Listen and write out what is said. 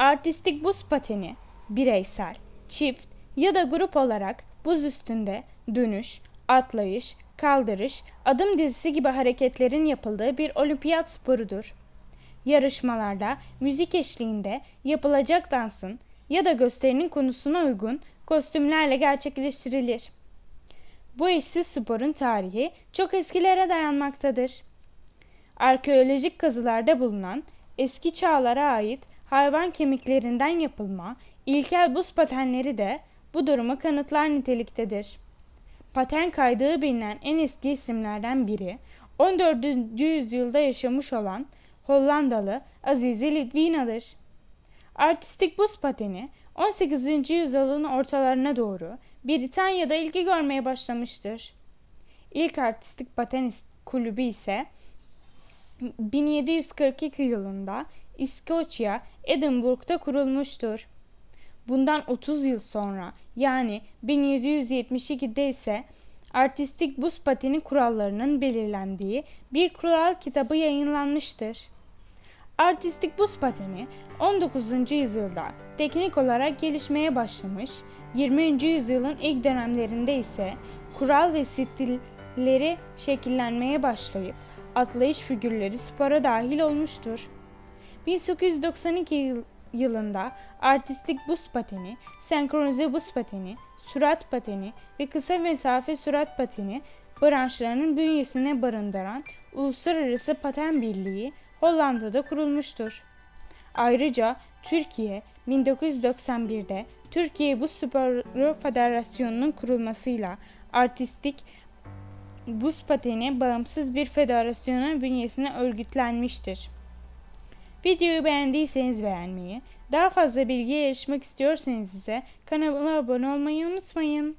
Artistik buz pateni bireysel, çift ya da grup olarak buz üstünde dönüş, atlayış, kaldırış, adım dizisi gibi hareketlerin yapıldığı bir olimpiyat sporudur. Yarışmalarda müzik eşliğinde yapılacak dansın ya da gösterinin konusuna uygun kostümlerle gerçekleştirilir. Bu eşsiz sporun tarihi çok eskilere dayanmaktadır. Arkeolojik kazılarda bulunan eski çağlara ait hayvan kemiklerinden yapılma ilkel buz patenleri de bu durumu kanıtlar niteliktedir. Paten kaydığı bilinen en eski isimlerden biri 14. yüzyılda yaşamış olan Hollandalı Azize Lidwina'dır. Artistik buz pateni 18. yüzyılın ortalarına doğru Britanya'da ilgi görmeye başlamıştır. İlk artistik paten kulübü ise 1742 yılında İskoçya, Edinburgh'da kurulmuştur. Bundan 30 yıl sonra yani 1772'de ise artistik buz pateni kurallarının belirlendiği bir kural kitabı yayınlanmıştır. Artistik buz pateni 19. yüzyılda teknik olarak gelişmeye başlamış, 20. yüzyılın ilk dönemlerinde ise kural ve stilleri şekillenmeye başlayıp atlayış figürleri spora dahil olmuştur. 1892 yıl- yılında artistik buz pateni, senkronize buz pateni, sürat pateni ve kısa mesafe sürat pateni branşlarının bünyesine barındıran Uluslararası Paten Birliği Hollanda'da kurulmuştur. Ayrıca Türkiye 1991'de Türkiye Buz Sporu Federasyonu'nun kurulmasıyla artistik buz pateni bağımsız bir federasyonun bünyesine örgütlenmiştir. Videoyu beğendiyseniz beğenmeyi, daha fazla bilgiye erişmek istiyorsanız ise kanala abone olmayı unutmayın.